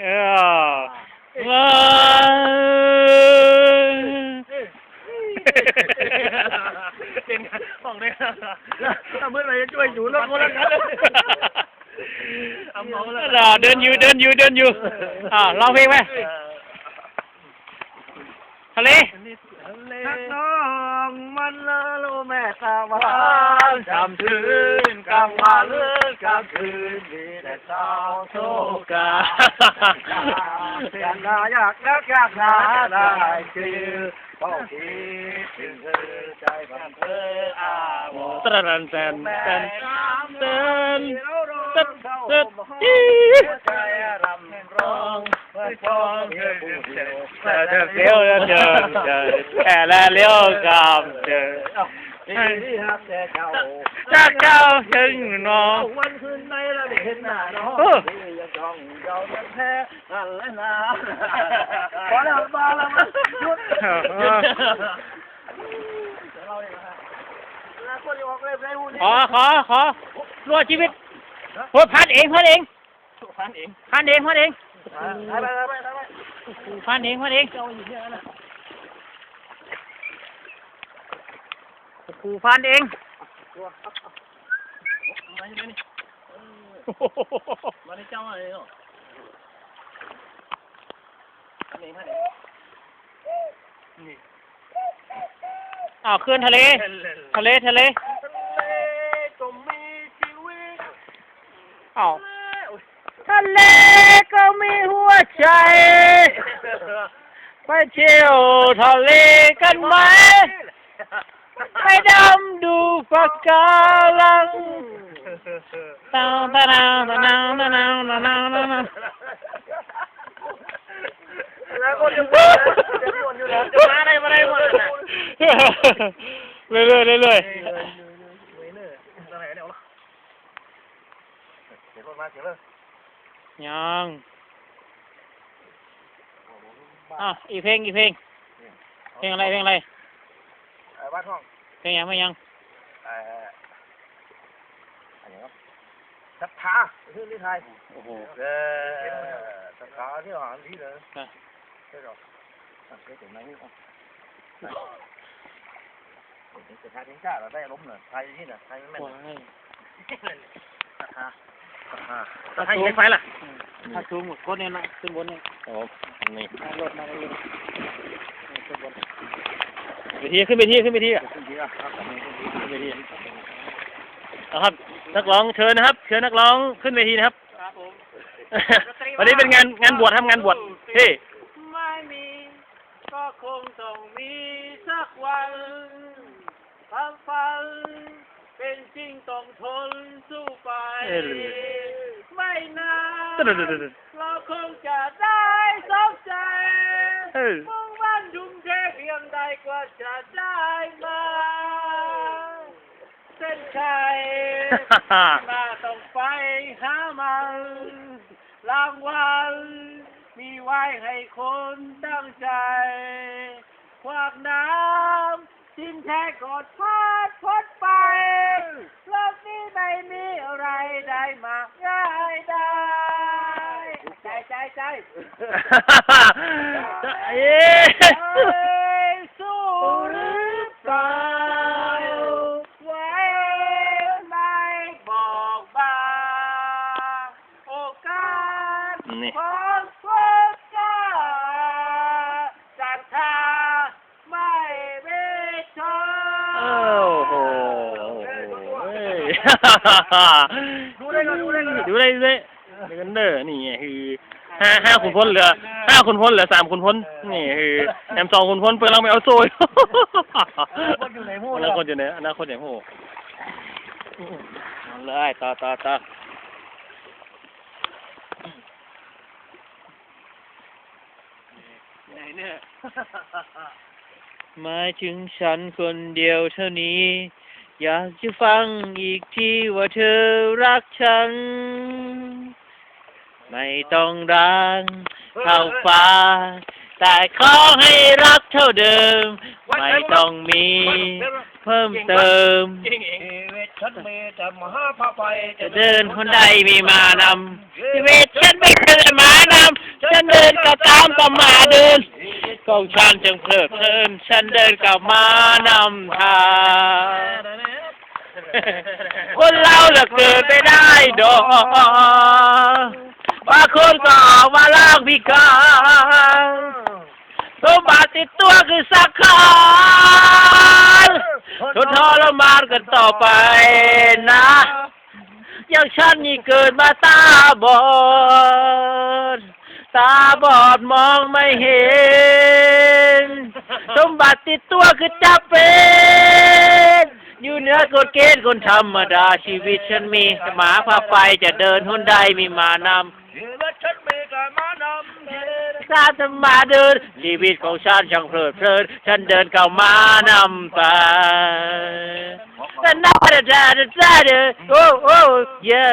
เออว้าเป็นห้องเนี่ยถ้าเมื่อไรจะช่วยอยู่รถคนละกันเอาเมาแล้วล่ะเดินอยู่เดินอยู่เดินอยู่อ่าร้องเพลงไหมทะเลนักน้องมันละโลแม่ตาวา นจำคืนกลางวันเลือกลางคืนมีแต่เช้าโชกาอยากนาอยากนักอยากหาได้คือเฝ้าคิดถึงเธอใจบังเธออาวตระนันแตนแตนแตนเติดเติดใจรำร้องไม่ฟ้องเธอเดียวแต่เธอเลี้ยวเดินเดินเดินแค่และเลี้ยวกลับเดิน ที่ฮักแต่เจ้าจากเจ้าถึงนองวันคืนในละเห็นหน้าน้องเออ ที่ยังจ้องเจ้ายังแพ้นั่นแหละนะพอแล้วมาแล้วมาหยุดหยุดเราเนี่ยนะฮะแล้วคนที่ออกเล่มในหูนี้ขอขอขอรอดชีวิตโหพันเองพันเองพันเองพันเองพันเองไปไปไปไปไป พันเองพันเอง เจ้าอยู่ที่นั่นนะ ครูพันเองมาที่นี่มาที่เจ้าอะไรเนาะอันนี้พันเองนี่อ้าวขึ้นทะเล ทะเล ทะเลทะเลก็มีชีวิตอ้าวทะเลก็มีหัวใจ ไปเที่ยวทะเลกันไหม ไปดำดูปะการังตาวตะนาวตะนาวตะนาวตะนาวตะนาวแล้วก็จะวนจะวนอยู่แล้วจะมาได้มาได้หมดเลยเรื่อยๆเรื่อยเสียรถมาเสียเลยๆยังอะอีกเพลงอีกเพลง เพลงอะไรเพลงอะไรบ้านห้อง เพลงยังไม่ยังเอ่ออะไรวะศรัทธาชื่อนี่ไทยโอ้โหเออศรัทธาที่หาที่เลยใช่หรอใช่ถึงไหนนี่อะจะทายทิ้งจ้าเราได้ล้มเหรอไทยนี่น่ะไทยไม่แม่นว้ายศรัทธา ศรัทธาศรัทธาไม่ไฟล่ะอืมถ้าซูมหมดโคตรเนี่ยนะขึ้นบนเนี่ยโอ้นี่มารถมาเลยขึ้นบนเวทีขึ้นเวทีขึ้นเวทีอะขึ้นดีอะครับผมขึ้นดีขึ้นเวทีนะครับนักร้องเชิญนะครับ เชิญนักร้องขึ้นเวทีนะครับครับผมวันนี้เป็นงานงานบวชทำงานบวชที่ไม่มีก็คงต้องมีสักวันความฝันเป็นจริงต้องทนสู้ไปเออไม่ นานเราคงจะได้สมใจมุ่งมั่นทุ่มเทเพียงใดก็จะได้มาเส้นชัยมาต้องไปหามันรางวัลมีไว้ให้คนตั้งใจควักน้ำสิ้นแท้กอดพาดพดไปโลกนี้ไม่มีอะไรได้มา เอ๊ะเอ้ยสู้หรือเปล่าไว้ไม่บอกบางโอกาสนี่ของพวกเจ้าศรัทธาไม่เมตตาโอ้โหเฮ้ยดูเลยก่อนดูเลยก่อนดูเลยดูเลยดูกันเด้อนี่ไงคือ ห้าห้าขุนพลเหลือห้าขุนพลเหลือสามขุนพลนี่คือแอมสองขุนพลเปิดลังไม่เอาโซ่ยคนอยู่ไหนพูดอแล้นาวคตอยู่ไหนอนาคตอย่างโหเอาเลยต่อต่อต่อไหนเนี่ยหมายถึงฉันคนเดียวเท่านี้ อยากจะฟังอีกทีว่าเธอรักฉัน ไม่ต้องรักเท่าฟ้า แต่ขอให้รักเท่าเดิม ไม่ต้องมี เพิ่มเติมชีวิตฉันมีแต่มหาภาไปจะเดินคนใดมีมานำชีวิตฉันไม่เคยมานำฉันจึงเพลิดเพลินฉันเดินกลับมานำทางคนเราเหลือเกิดไม่ได้ดอก ว่าคนก็ออกมาล่างพิการสมบัติติดตัวคือสักขารทนทรมานกันต่อไปนะอย่างฉันนี่เกิดมาตาบอด ตาบอดมองไม่เห็น สมบัติติดตัวคือจะเป็น อยู่เหนือกฎเกณฑ์คนธรรมดาชีวิตฉันมีหมาพาไปจะเดินหนใดมีมานำ ชีวิตฉันมีการมานำกาจะมาเดิน ชีวิตของฉันช่างเพลิดเพลิน ฉันเดินเข้ามานำไปแต่น่าจะจะจะจะโอ้โอ้เยอะ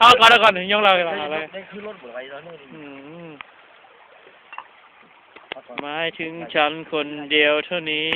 เอาก่อนเอาก่อนถึงเราเลยอะไรนี่คือรถบ่อไปแล้วนี่หมายถึงฉันคนเดียวเท่านี้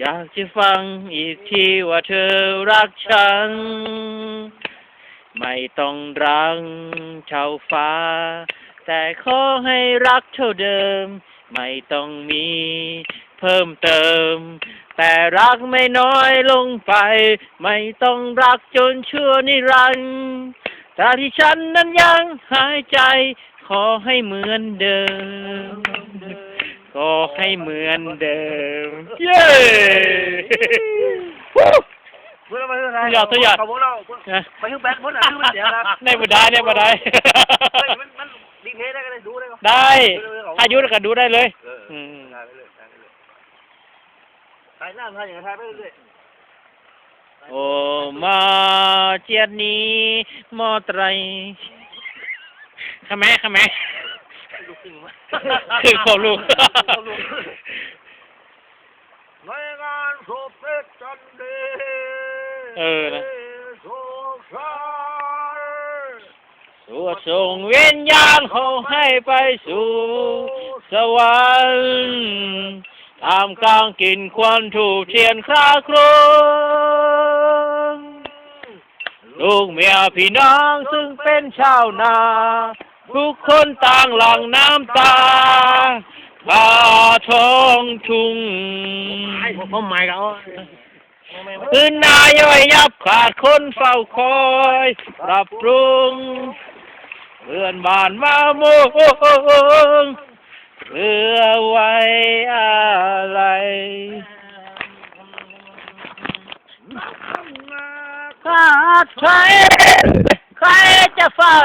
อยากจะฟังอีกทีว่าเธอรักฉัน ไม่ต้องรังเท่าฟ้า แต่ขอให้รักเท่าเดิม ไม่ต้องมีเพิ่มเติม แต่รักไม่น้อยลงไป ไม่ต้องรักจนชั่วนิรันดร์ถ้าที่ฉันนั้นยังหายใจ ขอให้เหมือนเดิม ขอให้เหมือนเดิม เย้ เพื่อนมาเพื่อนอะไรยอดตัวใหญ่ขอบคุณเรานะไปถึงแบทหมดอะคือมันเสียครับได้บ่ได้ได้บ่ได้ เฮ้ยมันมันดีเพย์ได้ก็ได้ดูได้ก็ได้ อายุแล้วก็ดูได้เลย เอออืมถ่ายไปเลยถ่ายไปเลยถ่ายหน้าถ่ายอย่างถ่ายไปเรื่อยโอ้มาเจียดนี้มอไตรขะแม่ขะแม่ลูกครึ่งวะคือความลูกในงานศพเพชรจันดี เออนะโศกเศร้าสวดส่งวิญญาณเขาให้ไปสู่สวรรค์ตามกลางกินควันถูกเทียนคราครนลูกเมียพี่น้องซึ่งเป็นชาวนา ทุกคนต่างหลั่งน้ำตาพาท้องทุ่งไอ้ผมหมายเขา คืนนาย่อยยับขาดคนเฝ้าคอยปรับปรุงเพื่อนบ้านมามุงเพื่อไว้อะไรขาดใครใครจะเฝ้า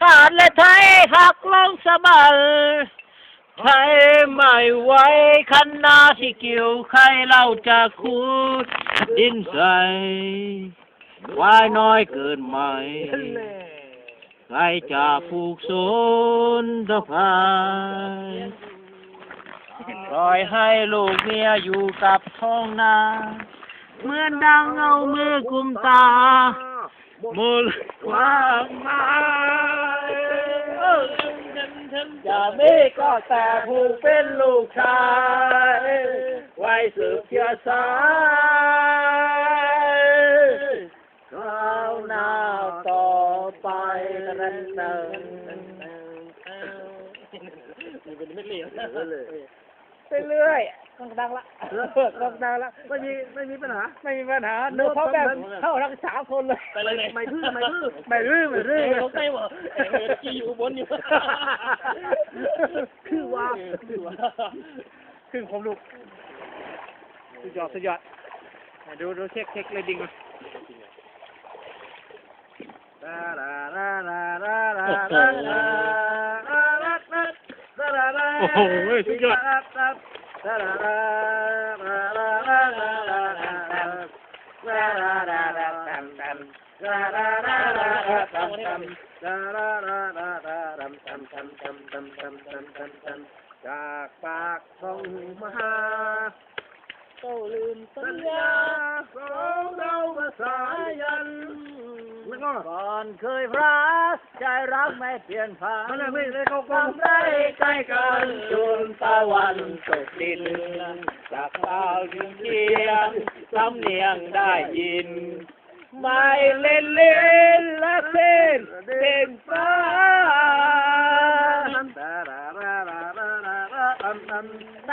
ขาดและไทยหักลงสบัด ใครไม่ไหวคันนาที่เกี่ยวใครเราจะคูดดินใส่วายน้อยเกินไหม ใครจะผูกโซนสะพายปล่อยให้ลูกเมียอยู่กับท้องนาเหมือนดังเอามือกุมตามุลความหมาย จะมีก็แต่ผู้เป็นลูกชาย ไว้สืบเชื้อสายข้าวหน้าต่อไปนั่นเองไไปเรื่อยต้องดังละต้องดังละไม่มีไม่มีปัญหา ไม่มีปัญหาเนื้อเขาแบบเข้ารักษาคนเลยไปเลยไม่รื้อไม่รื้อไม่รื้อไม่รื้อเขาใกล้หมดกีอยู่บนอยู่คือว่าคือว่าขึ้นผมลูกสุดยอดสุดยอดดูดูเช็คเช็คเลยดิ่งมาลาลาลาลาลาลา Oh, wait, we got. จากปากของมหาเจ้าลืมสัญญาของเราภาษายัน ก่อนเคยรักใจรักไม่เปลี่ยนผ่านไทำไรใกล้กันจูนตะวันตกดินจากดาวถึงเทียงสำเนียงได้ยิน ไม่เล่นเล่นละเล่นเต้นฟ้า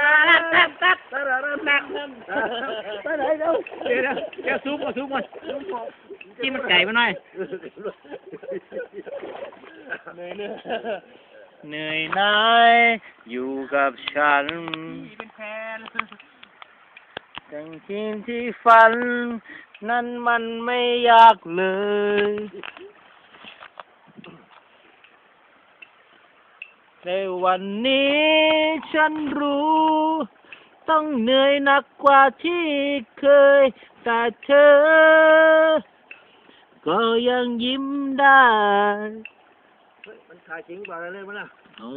ตัดตัดตัดตัดตัดตัดไปไหนเดี๋ยวเดี๋ยวเดี๋ยวซูมก่อนซูมก่อน จิ้มมันไก่มาหน่อยเหนื่อยเหนื่อยเหนื่อยหน่ายอยู่กับฉันเป็นแฟนทั้งทีมที่ฝัน นั้นมันไม่ยากเลยในวันนี้ฉันรู้ ต้องเหนื่อยหนักกว่าที่เคย แต่เธอ ก็ยังยิ้มได้มันขายจริงกว่าอะไรเลยมั้งน่ะโอ้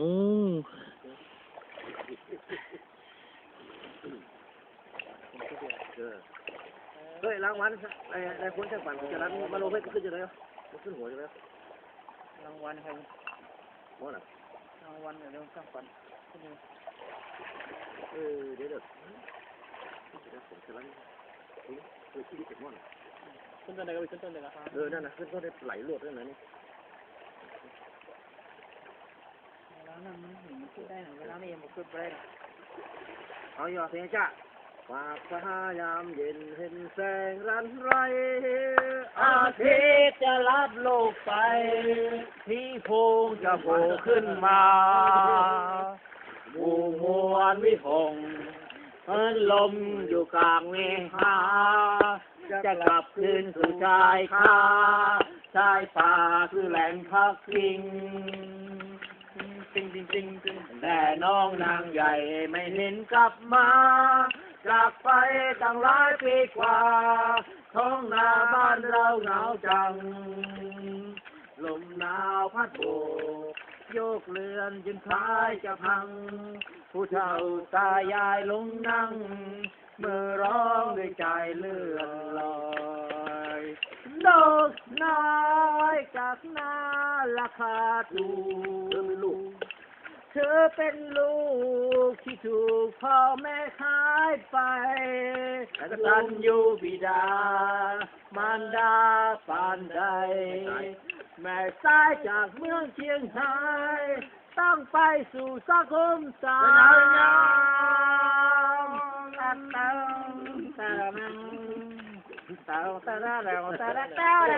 เฮ้ยรางวัลไอ้ไอ้คนช่างปั่นจะรันมาโลเพชรขึ้นจะเลยมันขึ้นหัวใช่ไหมรางวัลครับหัวน่ะรางวัลเดี๋ยวข้างก่อนเออเดี๋ยวเดี๋ยวผมจะรันเออที่ดิเจ็ดม้อน ขึ้นต้นเลยก็ไปขึ้นต้นเลยครับเออ นั่นน่ะขึ้นก็ได้ไหลรวดด้วยนะนี่แล้วนั่นมันเห็นขึ้นได้หรือเวลานี่มันขึ้นไปได้เอาอย่าเสียจ้าฝากพยามเย็นเห็นแสงรันไร อาทิตย์จะรับโลกไป ที่พงจะโผล่ขึ้นมาบูมวนวิหงเฮินลมอยู่กลางเมฆา จะกลับคืนสู่ชายคาชายป่าคือแหล่งพักพิงจริงจริงจริงจริงแต่น้องนางใหญ่ไม่เห็นกลับมาจากไปตั้งหลายปีกว่า ท้องนาบ้านเราหนาวจัง ลมหนาวพัดโบกโยกเรือนจนคล้ายจะพัง ผู้เฒ่าตายายลงนั่งเมือร้องด้วยใจเลื่อนลอยดอกน้อยจากนาราคาถูกเธอเป็นลูกที่ถูกพ่อแม่ขายไปกตันยูบิดามารดาปานใด แม่สายจากเมืองเชียงรายต้องไปสู่สังคมสาม ตัดตังตัดตังตั